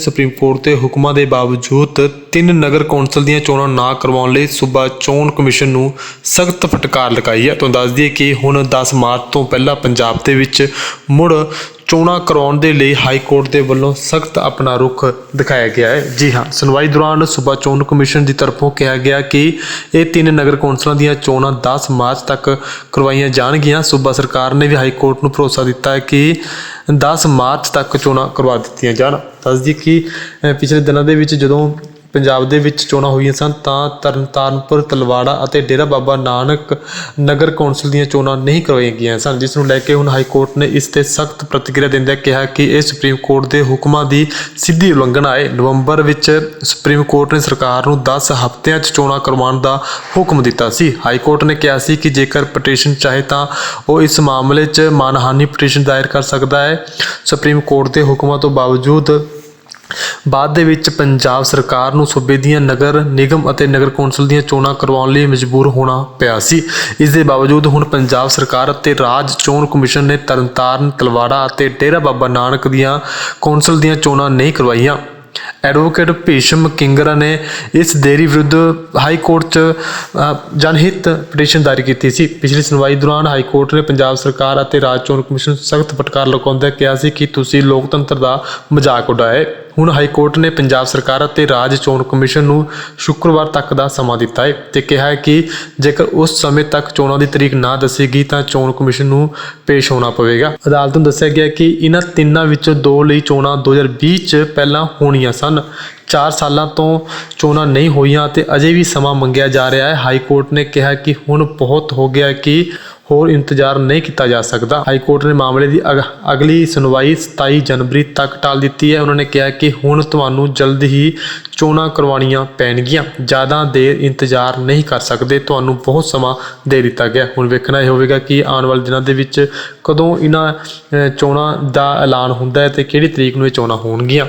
Supreme court ਦੇ ਹੁਕਮਾਂ ਦੇ ਬਾਵਜੂਦ ਤਿੰਨ ਨਗਰ ਕੌਂਸਲ ਦੀਆਂ ਚੋਣਾਂ ਨਾ ਕਰਵਾਉਣ ਲਈ ਸੂਬਾ ਚੋਣ ਕਮਿਸ਼ਨ ਨੂੰ ਸਖਤ ਫਟਕਾਰ ਲਗਾਈ ਹੈ। ਤੁਹਾਨੂੰ ਦੱਸ ਦਈਏ ਕਿ ਹੁਣ 10 ਮਾਰਚ ਤੋਂ ਪਹਿਲਾਂ ਪੰਜਾਬ ਦੇ ਵਿੱਚ ਮੁੜ ਚੋਣਾਂ ਕਰਾਉਣ ਦੇ ਲਈ ਹਾਈ ਕੋਰਟ ਦੇ ਵੱਲੋਂ ਸਖਤ ਆਪਣਾ ਰੁਖ ਦਿਖਾਇਆ ਗਿਆ ਹੈ। ਜੀ ਹਾਂ, ਸੁਣਵਾਈ ਦੌਰਾਨ ਸੂਬਾ ਚੋਣ ਕਮਿਸ਼ਨ ਦੀ ਤਰਫੋਂ ਕਿਹਾ ਗਿਆ ਕਿ ਇਹ ਤਿੰਨ ਨਗਰ ਕੌਂਸਲਾਂ ਦੀਆਂ ਚੋਣਾਂ 10 ਮਾਰਚ ਤੱਕ ਕਰਵਾਈਆਂ ਜਾਣਗੀਆਂ। ਸੂਬਾ ਸਰਕਾਰ ਨੇ ਵੀ ਹਾਈ ਕੋਰਟ ਨੂੰ ਭਰੋਸਾ ਦਿੱਤਾ ਹੈ ਕਿ 10 ਮਾਰਚ ਤੱਕ ਚੋਣਾਂ ਕਰਵਾ ਦਿੱਤੀਆਂ ਜਾਣ। ਦੱਸਦੀ ਕਿ ਪਿਛਲੇ ਦਿਨਾਂ ਦੇ ਵਿੱਚ ਜਦੋਂ ਪੰਜਾਬ ਦੇ ਵਿੱਚ ਚੋਣਾਂ ਹੋਈਆਂ ਸਨ, ਤਾਂ ਤਰਨਤਾਰਨਪੁਰ ਤਲਵਾੜਾ ਅਤੇ ਡੇਰਾ ਬਾਬਾ ਨਾਨਕ ਨਗਰ ਕੌਂਸਲ ਦੀਆਂ ਚੋਣਾਂ ਨਹੀਂ ਕਰਵਾਈਆਂ ਗਈਆਂ ਸਨ, ਜਿਸ ਨੂੰ ਲੈ ਕੇ ਹੁਣ ਹਾਈ ਕੋਰਟ ਨੇ ਇਸ ਤੇ ਸਖਤ ਪ੍ਰਤੀਕਿਰਿਆ ਦਿੰਦਿਆਂ ਕਿਹਾ ਕਿ ਇਹ ਸੁਪਰੀਮ ਕੋਰਟ ਦੇ ਹੁਕਮਾਂ ਦੀ ਸਿੱਧੀ ਉਲੰਘਣਾ ਹੈ। ਨਵੰਬਰ ਵਿੱਚ ਸੁਪਰੀਮ ਕੋਰਟ ਨੇ ਸਰਕਾਰ ਨੂੰ 10 ਹਫ਼ਤਿਆਂ 'ਚ ਚੋਣਾਂ ਕਰਵਾਉਣ ਦਾ ਹੁਕਮ ਦਿੱਤਾ ਸੀ। ਹਾਈ ਕੋਰਟ ਨੇ ਕਿਹਾ ਸੀ ਕਿ ਜੇਕਰ ਪਟੀਸ਼ਨ ਚਾਹੇ ਤਾਂ ਉਹ ਇਸ ਮਾਮਲੇ 'ਚ ਮਾਨਹਾਨੀ ਪਟੀਸ਼ਨ ਦਾਇਰ ਕਰ ਸਕਦਾ ਹੈ। ਸੁਪਰੀਮ ਕੋਰਟ ਦੇ ਹੁਕਮਾਂ ਤੋਂ ਬਾਵਜੂਦ ਬਾਅਦ ਦੇ ਵਿੱਚ ਪੰਜਾਬ ਸਰਕਾਰ ਨੂੰ ਸੂਬੇ ਦੀਆਂ ਨਗਰ ਨਿਗਮ ਅਤੇ ਨਗਰ ਕੌਂਸਲ ਦੀਆਂ ਚੋਣਾਂ ਕਰਵਾਉਣ ਲਈ ਮਜਬੂਰ ਹੋਣਾ ਪਿਆ ਸੀ। ਇਸ ਦੇ ਬਾਵਜੂਦ ਹੁਣ ਪੰਜਾਬ ਸਰਕਾਰ ਅਤੇ ਰਾਜ ਚੋਣ ਕਮਿਸ਼ਨ ਨੇ ਤਰਨਤਾਰਨ, ਤਲਵਾੜਾ ਅਤੇ ਡੇਰਾ ਬਾਬਾ ਨਾਨਕ ਦੀਆਂ ਕੌਂਸਲ ਦੀਆਂ ਚੋਣਾਂ ਨਹੀਂ ਕਰਵਾਈਆਂ। ਐਡਵੋਕੇਟ ਭੀਸ਼ਮ ਕਿੰਗਰਾ ਨੇ ਇਸ ਦੇਰੀ ਵਿਰੁੱਧ ਹਾਈ ਕੋਰਟ 'ਚ ਜਨਹਿਤ ਪਟੀਸ਼ਨ ਦਾਇਰ ਕੀਤੀ ਸੀ। ਪਿਛਲੀ ਸੁਣਵਾਈ ਦੌਰਾਨ ਹਾਈ ਕੋਰਟ ਨੇ ਪੰਜਾਬ ਸਰਕਾਰ ਅਤੇ ਰਾਜ ਚੋਣ ਕਮਿਸ਼ਨ ਸਖਤ ਫਟਕਾਰ ਲਗਾਉਂਦਿਆਂ ਕਿਹਾ ਸੀ ਕਿ ਤੁਸੀਂ ਲੋਕਤੰਤਰ ਦਾ ਮਜ਼ਾਕ ਉਡਾਇਆ ਹੁਣ ਹਾਈ ਕੋਰਟ ਨੇ ਪੰਜਾਬ ਸਰਕਾਰ ਅਤੇ ਰਾਜ ਚੋਣ ਕਮਿਸ਼ਨ ਨੂੰ ਸ਼ੁੱਕਰਵਾਰ ਤੱਕ ਦਾ ਸਮਾਂ ਦਿੱਤਾ ਹੈ ਤੇ ਕਿਹਾ ਹੈ ਕਿ ਜੇਕਰ ਉਸ ਸਮੇਂ ਤੱਕ ਚੋਣਾਂ ਦੀ ਤਰੀਕ ਨਾ ਦੱਸੇਗੀ ਤਾਂ ਚੋਣ ਕਮਿਸ਼ਨ ਨੂੰ ਪੇਸ਼ ਹੋਣਾ ਪਵੇਗਾ। ਅਦਾਲਤ ਨੂੰ ਦੱਸਿਆ ਗਿਆ ਕਿ ਇਹਨਾਂ ਤਿੰਨਾਂ ਵਿੱਚੋਂ ਦੋ ਲਈ ਚੋਣਾਂ 2020 ਚ ਪਹਿਲਾਂ ਹੋਣੀਆਂ ਸਨ। 4 ਸਾਲਾਂ ਤੋਂ ਚੋਣਾਂ ਨਹੀਂ ਹੋਈਆਂ ਤੇ ਅਜੇ ਵੀ ਸਮਾਂ ਮੰਗਿਆ ਜਾ ਰਿਹਾ ਹੈ। ਹਾਈ ਕੋਰਟ ਨੇ ਕਿਹਾ ਕਿ ਹੁਣ ਬਹੁਤ ਹੋ ਗਿਆ ਕਿ ਹੋਰ ਇੰਤਜ਼ਾਰ ਨਹੀਂ ਕੀਤਾ ਜਾ ਸਕਦਾ। ਹਾਈ ਕੋਰਟ ਨੇ ਮਾਮਲੇ ਦੀ ਅਗ- ਅਗਲੀ ਸੁਣਵਾਈ 27 ਜਨਵਰੀ ਤੱਕ ਟਾਲ ਦਿੱਤੀ ਹੈ। ਉਹਨਾਂ ਨੇ ਕਿਹਾ ਕਿ ਹੁਣ ਤੁਹਾਨੂੰ ਜਲਦ ਹੀ ਚੋਣਾਂ ਕਰਵਾਉਣੀਆਂ ਪੈਣਗੀਆਂ। ਜ਼ਿਆਦਾ ਦੇਰ ਇੰਤਜ਼ਾਰ ਨਹੀਂ ਕਰ ਸਕਦੇ। ਤੁਹਾਨੂੰ ਬਹੁਤ ਸਮਾਂ ਦੇ ਦਿੱਤਾ ਗਿਆ। ਹੁਣ ਵੇਖਣਾ ਇਹ ਹੋਵੇਗਾ ਕਿ ਆਉਣ ਵਾਲੇ ਦਿਨਾਂ ਦੇ ਵਿੱਚ ਕਦੋਂ ਇਹਨਾਂ ਚੋਣਾਂ ਦਾ ਐਲਾਨ ਹੁੰਦਾ ਹੈ ਤੇ ਕਿਹੜੀ ਤਰੀਕ ਨੂੰ ਇਹ ਚੋਣਾਂ ਹੋਣਗੀਆਂ।